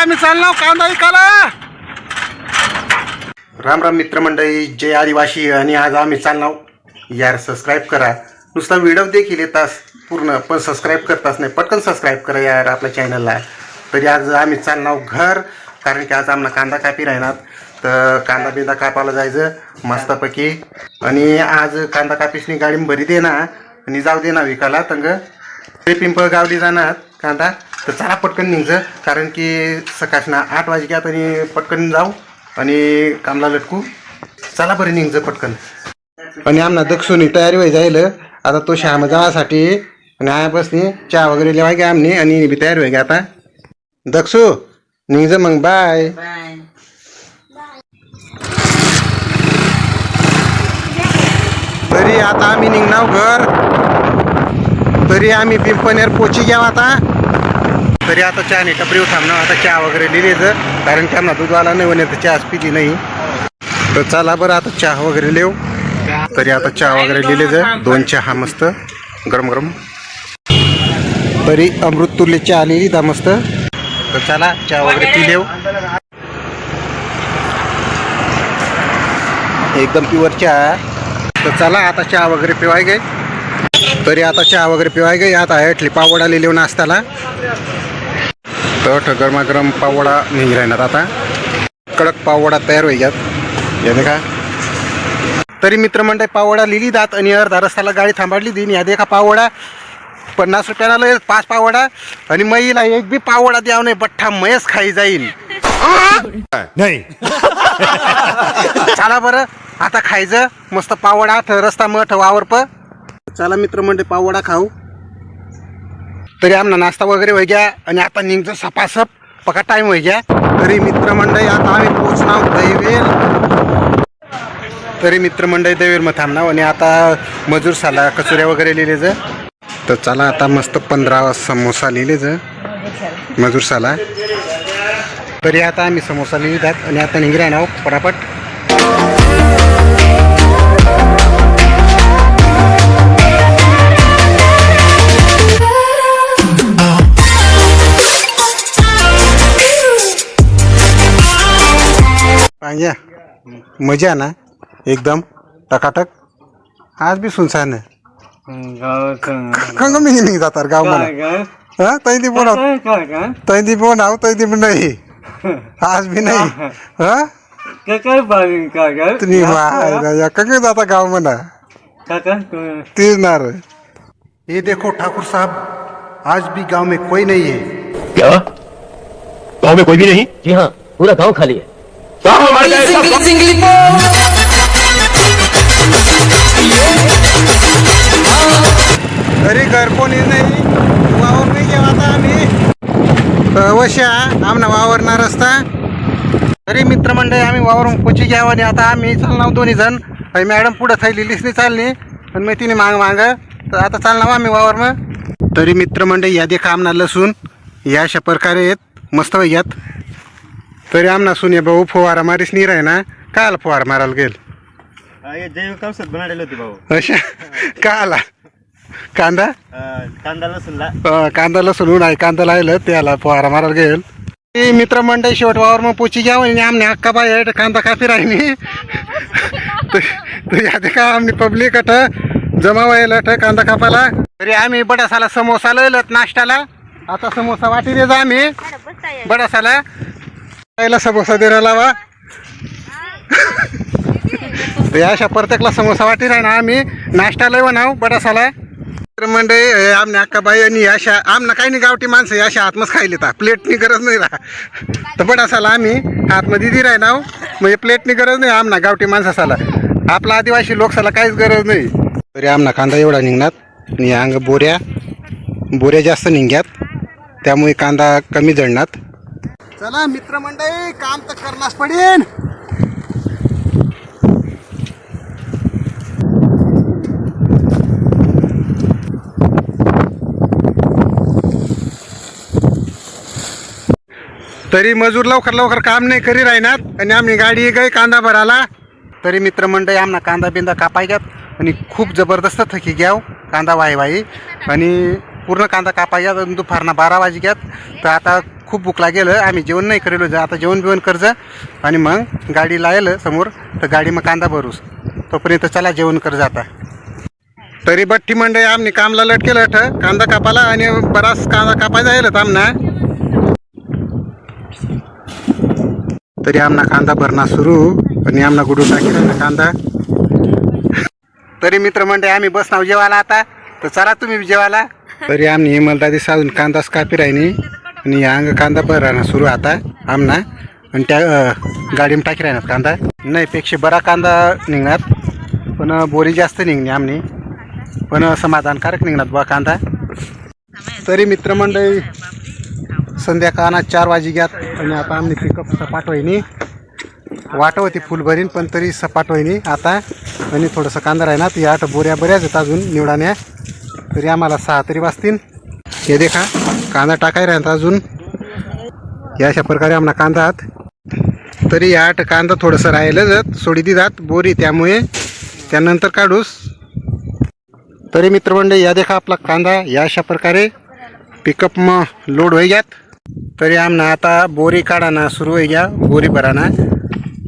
आम्ही चाललो कांदा विकायला. राम राम मित्रमंडळी जय आदिवासी आणि आज आम्ही चाललो. यार सबस्क्राईब करा. नुसता व्हिडिओ देखील येतास पूर्ण पण सबस्क्राईब करताच नाही. पटकन सबस्क्राईब करा यार आपल्या चॅनलला तरी आज आम्ही चाललो घर कारण की आज आम्हाला कांदा कापी राहणार. तर कांदा बिंदा कापायला जायचं मस्तपैकी. आणि आज कांदा कापीसनी गाडी भरी दे ना आणि जाऊ दे ना विकायला तंग. ते पिंपळ गावली जाणार कांदा. तर चला पटकन निघचं कारण की सकाळना आठ वाजल्यात आणि पटकन जाऊ आणि कामला लटकू. चला बरं निघचं पटकन. आणि आमना दक्षुनी तयारी व्हाय जाईल आता तो श्याम जावासाठी आणि आया बसनी चहा वगैरे लेवाय गे आमनी आणि बी तयारी व्हाय गे आता. दक्षू निघज मग बाय. बाय. तरी आता आम्ही निघणार घर. तरी आम्ही पिंपनेर पोची घ्याव आता. तरी आता चहा नाही. टपरीवर थांबणार आता चहा वगैरे लिहिलेचं कारण त्यांना आम्हाला दूधवाला नाही म्हणे तर चहाच पिली नाही. तर चला बरं आता चहा वगैरे लिहू. तरी आता चहा वगैरे लिहिलेचं दोन चहा मस्त. गरम गरम. तरी अमृत तुरले चहा लिहिली दा मस्त. तर चला चहा वगैरे पी लिहू. एकदम प्युअर चहा तर चला आता चहा वगैरे पिवाय गे तरी आता चहा वगैरे पिवाय गे आता हेठली पावडा लिहिली हो नाश्त्याला. तर गरमागरम पावडा निघ राहणार आता. कडक पावडा तयार होईयात या देखा. तरी मित्रमंडळ पावडा लिहिली जात आणि अर्धा रस्त्याला गाडी थांबाडली दिन या देखा पावडा पन्नास रुपयाला लय पाच पावडा आणि मैला एक बी पावडा द्याव नाही बठ्ठा मयच खाई जाईल नाही. चला बरं आता खायचं मस्त पावडा रस्ता मठ वावर प. चला मित्र म्हणजे पावडा खाऊ. तरी आमना नाश्ता वगैरे होई आणि आता निघतो सपासप. पका टाईम होई तरी मित्रमंडळी आता आम्ही पोचणार दैवेल तरी मित्रमंडळी दैवेल मग थांबणार आणि आता मजूर साला कचोऱ्या वगैरे लिहिले जा तर चला आता मस्त पंधरा समोसा लिहिले ज मजूर साला. तरी आता आम्ही समोसा लिहितात आणि आता निघणार ना पटापट पाहिजे मज़ा ना? एकदम टकाटक। आज बी सुनसान आहे खंग मी निघ जातात गाव मला हा तै ती बोलाव तै ती बोलाव तै ती पण नाही। आज भी नहीं। हाँ तुम्ही या कगे जाता गाव म्हणा तीच नार। ये देखो ठाकुर साहब आज भी गाँव में कोई नहीं है। क्या? गाँव में कोई भी नहीं? जी हाँ पूरा गाँव खाली है। हमारे यहाँ सब- घरी घर कोणी नाही वावर नाही गेला आता आम्ही अवश्य आमना वावरना रस्ता तरी मित्रमंडळी आम्ही वावरून पुची घ्यावं आणि आता आम्ही चालणार दोन्ही जण आणि मॅडम पुढं थैलीलीच नाही चालली आणि मग तिने माग माग तर आता चालणार आम्ही वावर मग तरी मित्रमंडळी या देखा आमना लसूण या अशा प्रकारे आहेत मस्त वैयात तरी आमना सुने भाऊ फुवारा मारीस नाही राही ना कायला फुवारा मारायला गेल. जैविक औषध बनाडेल होती भाऊ. अशा का आला कांदा कांदा लसूणला अं, कांदा लसूण आहे कांदा लायलं त्याला फवारा मारायला गेल. ते मित्र मंडळी शेवट वावर मग पोची घ्या आणि आमने हक्का बाय आहे, कांदा कापी राहिनी तर यादी का आमने पब्लिक अट जमा व्हायला अट कांदा कापायला? तरी आम्ही बडासाला समोसा लयलत नाश्त्याला. आता समोसा वाटी दे जा आम्ही. बडासाला पहिला समोसा देणार लावा. तर अशा प्रत्येकला समोसा वाटी राही ना आम्ही नाश्ता लय बनाव बडासाला. तर म्हणजे आमने अक्काबाई आणि अशा आमना काही नाही गावठी माणसं आहे, अशा आतमच खायले ता. प्लेटनी गरज नाही राहा तर बडासाला आम्ही आतमध्ये दिली राही ना हो. म्हणजे प्लेटनी गरज नाही आमना गावठी माणसाला आपला आदिवासी लोकसाला काहीच गरज नाही. तरी आमना कांदा एवढा निघणार आणि अंग बोऱ्या बोऱ्या जास्त निघ्यात. त्यामुळे कांदा कमी जळणार. चला मित्रमंडळी काम तर करणारच पडेन तरी मजूर लवकर लवकर काम नाही करी राहिनात आणि आम्ही गाडी गई कांदा भराला तरी मित्रमंडळी आमना कांदा बिंदा कापायच्यात आणि खूप जबरदस्त थकी घ्याव कांदा वाई वाई आणि पूर्ण कांदा कापायच्यात घ्यात दुपारना बारा वाजक्यात तर आता खूप भूक लागेल आम्ही जेवण नाही करेलो जा आता जेवण बिवण करज आणि मग गाडी लायल समोर तर गाडी मग कांदा भरूस. तोपर्यंत चला जेवण कर्ज आता. तरी बट्टी मंडळी आम्ही कामला लट केलं ठ कांदा कापाला आणि बराच कांदा कापायचा येईल आमना तरी आमना कांदा भरणा सुरू. आणि आमना गुडू टाकी कांदा. तरी मित्र मंडळी आम्ही बसनाव जेवायला आता. तर चला तुम्ही जेवायला. तरी आम्ही हिमलदादी साधून कांदाच कापी राहिनी आणि या अंग कांदा भरणा सुरू आता आमना. आणि त्या गाडीमध्ये टाकी राहणार कांदा. नाही पेक्षा बरा कांदा निघणार. पण बोरी जास्त निघणे आमनी. पण समाधानकारक निघणार बा कांदा. तरी मित्रमंडळी संध्याकाळना चार वाजी घ्यात आणि आता आम्ही पिकअप सपाट होईनी. वाट होती फुल भरीन पण तरी सपाट होईनी आता. आणि थोडंसं कांदा राहणार. या आठ बोऱ्या बऱ्याच आहेत अजून निवडाण्या. तरी आम्हाला सहा तरी वाजतील. हे देखा. कांदा टाकाय राहत अजून. या अशा प्रकारे आम्हाला कांदा आहात. तरी या आठ कांदा थोडंसं राहिलं जात सोडी दिदात बोरी त्यामुळे. त्यानंतर काढूस. तरी मित्रमंडळी या देखा आपला कांदा. या अशा प्रकारे पिकअप मग लोड होई घ्यात तरी आमना आता बोरी काढाना सुरू होई घ्या बोरी भराना.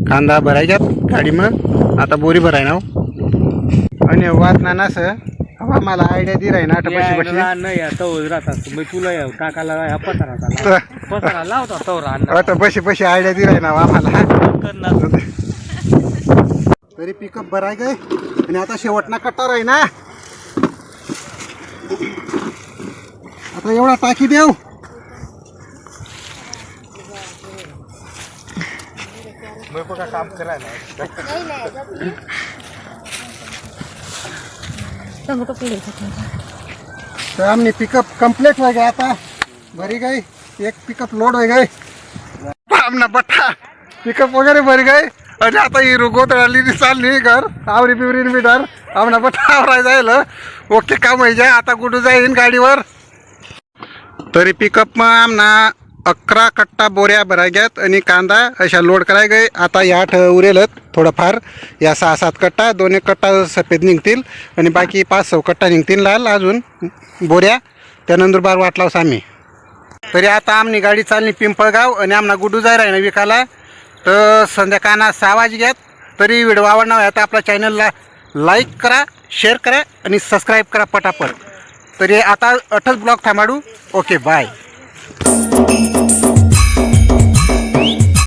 कांदा भराय घ्यात गाडी मग आता बोरी भराय ना हो. आणि वाद ना आम्हाला आयडिया दी राही ना नाही आता राहतात मग तुला या टाकायला या पथराचा तर पथरा लावता तो रान. आता बशी बशी आयडिया दी राही ना आम्हाला. तरी पिकअप भराय गे. आणि आता शेवटना कट्टा राही ना. आता एवढा टाकी देऊ. तर आमने पिकअप कंप्लीट हो गया आता. भरी गई. एक पिकअप लोड हो गई. आमना बट्टा पिकअप वगैरे भरी गई. आणि आता ही रुगोत राहिली चालली घर. आवरी बिवरी बी डर आमना बट्टा आवराय जाईल ओके काम होई जाय. आता कुठं जाईन गाडीवर. तरी पिकअप मग आमना अकरा कट्टा बोऱ्या भराय घ्यात आणि कांदा अशा लोड कराय गे आता या आठ उरेलत थोडंफार. या सहा सात कट्टा दोन एक कट्टा सफेद निघतील आणि बाकी पाच सहा कट्टा निघतील लाल अजून बोऱ्या. त्यानंतर बार वाटलावस आम्ही. तरी आता आमनी गाडी चालली पिंपळगाव आणि आमना गुडू जाय राही विकायला. तर संध्याकाळना सहा वाजे घ्यात. तरी व्हिडिओ आवडणार आहे तर आपल्या चॅनलला लाईक करा शेअर करा आणि सबस्क्राईब करा पटापट. तरी आता अठच ब्लॉग थांबाडू. Okay bye. Música